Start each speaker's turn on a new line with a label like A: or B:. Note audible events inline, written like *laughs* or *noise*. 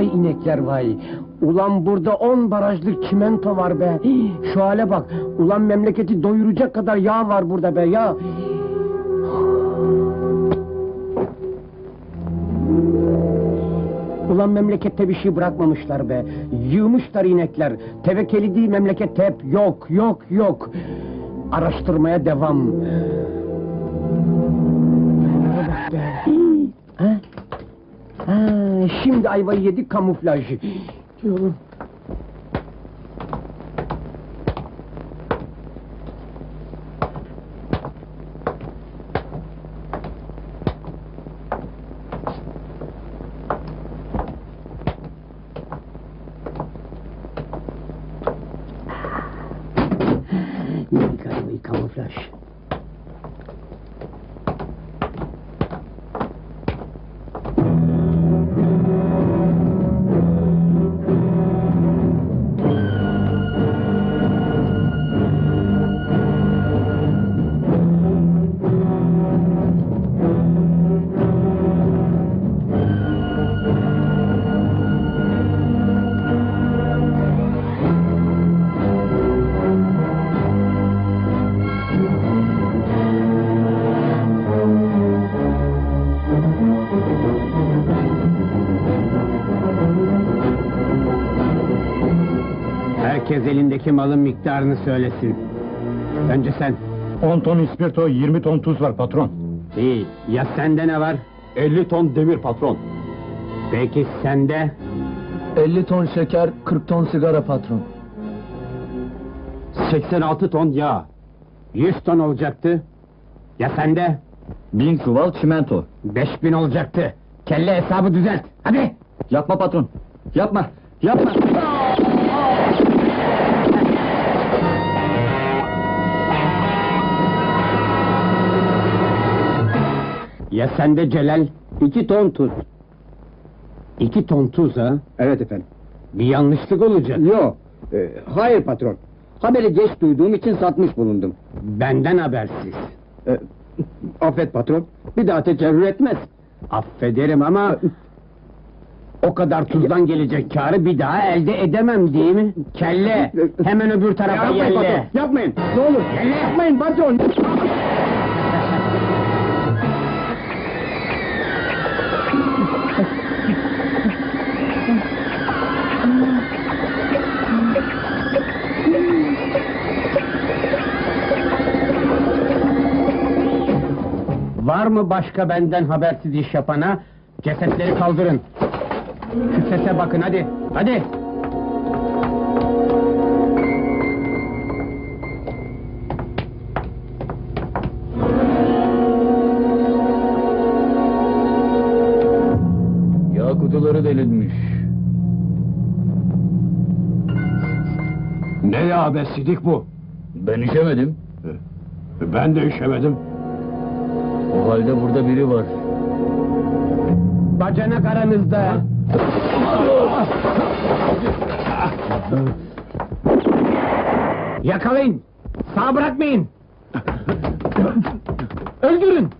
A: inekler vay. Ulan burada on barajlık çimento var be. Şu hale bak. Ulan memleketi doyuracak kadar yağ var burada be ya. Ulan memlekette bir şey bırakmamışlar be. Yığmışlar inekler. Tevekkeli değil memlekette hep yok, yok, yok. Araştırmaya devam. Ha, şimdi ayvayı yedik kamuflajı. Diyorum. Yedik ayvayı kamuflaj. Herkes elindeki malın miktarını söylesin. Önce sen.
B: 10 ton ispirto, 20 ton tuz var patron.
A: İyi. Ya sende ne var?
B: 50 ton demir patron.
A: Peki sende?
C: 50 ton şeker, 40 ton sigara patron.
B: 86 ton yağ.
A: 100 ton olacaktı. Ya sende?
C: 1000 çuval çimento.
A: 5000 olacaktı. Kelle hesabı düzelt. Hadi.
C: Yapma patron. Yapma. Yapma. *laughs*
A: Ya sende Celal? 2 ton tuz. 2 ton tuz ha?
D: Evet efendim.
A: Bir yanlışlık olacak.
D: Yok. e, hayır patron. Haberi geç duyduğum için satmış bulundum.
A: Benden habersiz.
D: E, affet patron. Bir daha tekerrür etmez.
A: Affederim ama... O kadar tuzdan gelecek karı bir daha elde edemem değil mi? Kelle! Hemen öbür tarafa
D: Yapmayın
A: yelle!
D: patron. Yapmayın. Ne olur.
A: Yelle!
D: Yapmayın patron.
A: Var mı başka benden habersiz iş yapana? Cesetleri kaldırın. Şu sese bakın hadi. Hadi.
C: Yağ kutuları delinmiş.
B: Ne be sidik bu?
C: Ben işemedim.
B: Ben de işemedim.
C: O halde burada biri var.
A: Bacanak aranızda. Yakalayın. Sağ bırakmayın. Öldürün.